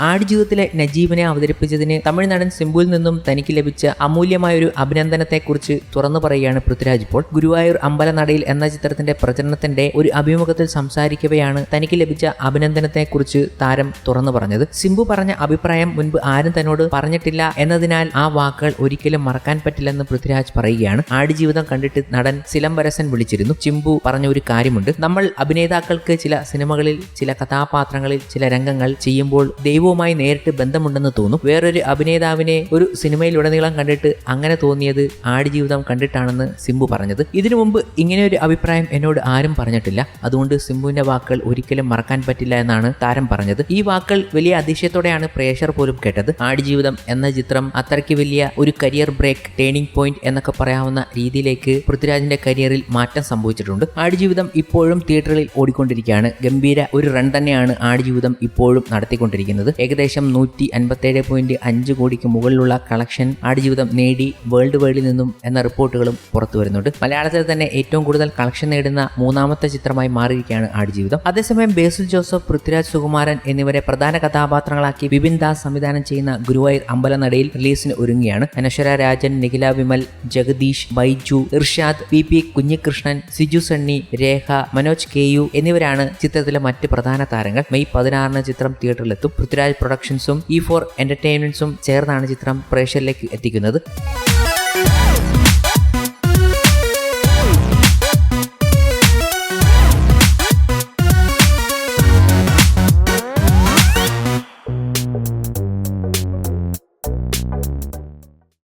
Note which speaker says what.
Speaker 1: ആടുജീവിതത്തിലെ നജീബിനെ അവതരിപ്പിച്ചതിന് തമിഴ് നടൻ സിംബുവിൽ നിന്നും തനിക്ക് ലഭിച്ച അമൂല്യമായ ഒരു അഭിനന്ദനത്തെക്കുറിച്ച് തുറന്നു പറയുകയാണ് പൃഥ്വിരാജ് ഇപ്പോൾ. ഗുരുവായൂർ അമ്പലനടയിൽ എന്ന ചിത്രത്തിന്റെ പ്രചരണത്തിന്റെ ഒരു അഭിമുഖത്തിൽ സംസാരിക്കവെയാണ് തനിക്ക് ലഭിച്ച അഭിനന്ദനത്തെക്കുറിച്ച് താരം തുറന്നു പറഞ്ഞത്. സിംബു പറഞ്ഞ അഭിപ്രായം മുൻപ് ആരും തന്നോട് പറഞ്ഞിട്ടില്ല എന്നതിനാൽ ആ വാക്കുകൾ ഒരിക്കലും മറക്കാൻ പറ്റില്ലെന്ന് പൃഥ്വിരാജ് പറയുകയാണ്. ആടുജീവിതം കണ്ടിട്ട് നടൻ സിലംബരസൻ വിളിച്ചിരുന്നു. ചിമ്പു പറഞ്ഞ ഒരു കാര്യമുണ്ട്. നമ്മൾ അഭിനേതാക്കൾക്ക് ചില സിനിമകളിൽ ചില കഥാപാത്രങ്ങളിൽ ചില രംഗങ്ങൾ ചെയ്യുമ്പോൾ ദൈവവുമായി നേരിട്ട് ബന്ധമുണ്ടെന്ന് തോന്നും. വേറൊരു അഭിനേതാവിനെ ഒരു സിനിമയിലുടനീളം കണ്ടിട്ട് അങ്ങനെ തോന്നിയത് ആടുജീവിതം കണ്ടിട്ടാണെന്ന് സിംബു പറഞ്ഞത്. ഇതിനു മുമ്പ് ഇങ്ങനെ ഒരു അഭിപ്രായം എന്നോട് ആരും പറഞ്ഞിട്ടില്ല. അതുകൊണ്ട് സിംബുവിന്റെ വാക്കുകൾ ഒരിക്കലും മറക്കാൻ പറ്റില്ല എന്നാണ് താരം പറഞ്ഞത്. ഈ വാക്കുകൾ വലിയ അതിശയത്തോടെയാണ് പ്രേക്ഷർ പോലും കേട്ടത്. ആടുജീവിതം എന്ന ചിത്രം അത്രയ്ക്ക് വലിയ ഒരു കരിയർ ബ്രേക്ക് ടേണിംഗ് പോയിന്റ് എന്നൊക്കെ പറയാവുന്ന രീതിയിലേക്ക് പൃഥ്വിരാജിന്റെ കരിയറിൽ മാറ്റം സംഭവിച്ചിട്ടുണ്ട്. ആടുജീവിതം ഇപ്പോഴും തിയേറ്ററിൽ ഓടിക്കൊണ്ടിരിക്കുകയാണ്. ഗംഭീര ഒരു റൺ തന്നെയാണ് ആടുജീവിതം ഇപ്പോഴും നടത്തിക്കൊണ്ടിരിക്കുന്നത്. ഏകദേശം നൂറ്റി അൻപത്തേഴ് പോയിന്റ് അഞ്ച് കോടിക്ക് മുകളിലുള്ള കളക്ഷൻ ആടുജീവിതം നേടി വേൾഡ് വൈഡിൽ നിന്നും എന്ന റിപ്പോർട്ടുകളും പുറത്തു വരുന്നുണ്ട്. മലയാളത്തിൽ തന്നെ ഏറ്റവും കൂടുതൽ കളക്ഷൻ നേടുന്ന മൂന്നാമത്തെ ചിത്രമായി മാറിയിരിക്കുകയാണ് ആടുജീവിതം. അതേസമയം ബേസിൽ ജോസഫ് പൃഥ്വിരാജ് സുകുമാരൻ എന്നിവരെ പ്രധാന കഥാപാത്രങ്ങളാക്കി ബിപിൻ ദാസ് സംവിധാനം ചെയ്യുന്ന ഗുരുവായൂർ അമ്പലനടയിൽ റിലീസിന് ഒരുങ്ങിയാണ് Anaswara Rajan Nikhila Vimal Jagadish Baiju Irshad P P Kunjikrishnan Siju Sunny Rekha Manoj K U എന്നിവരാണ് ചിത്രത്തിലെ മറ്റ് പ്രധാന താരങ്ങൾ. മെയ് പതിനാറിന് ചിത്രം തിയേറ്ററിലെത്തും. പൃഥ്വിരാജ് പ്രൊഡക്ഷൻസും ഇ ഫോർ എന്റർടൈൻമെന്റ്സും ചേർന്നാണ് ചിത്രം പ്രേക്ഷകരിലേക്ക് എത്തിക്കുന്നത്.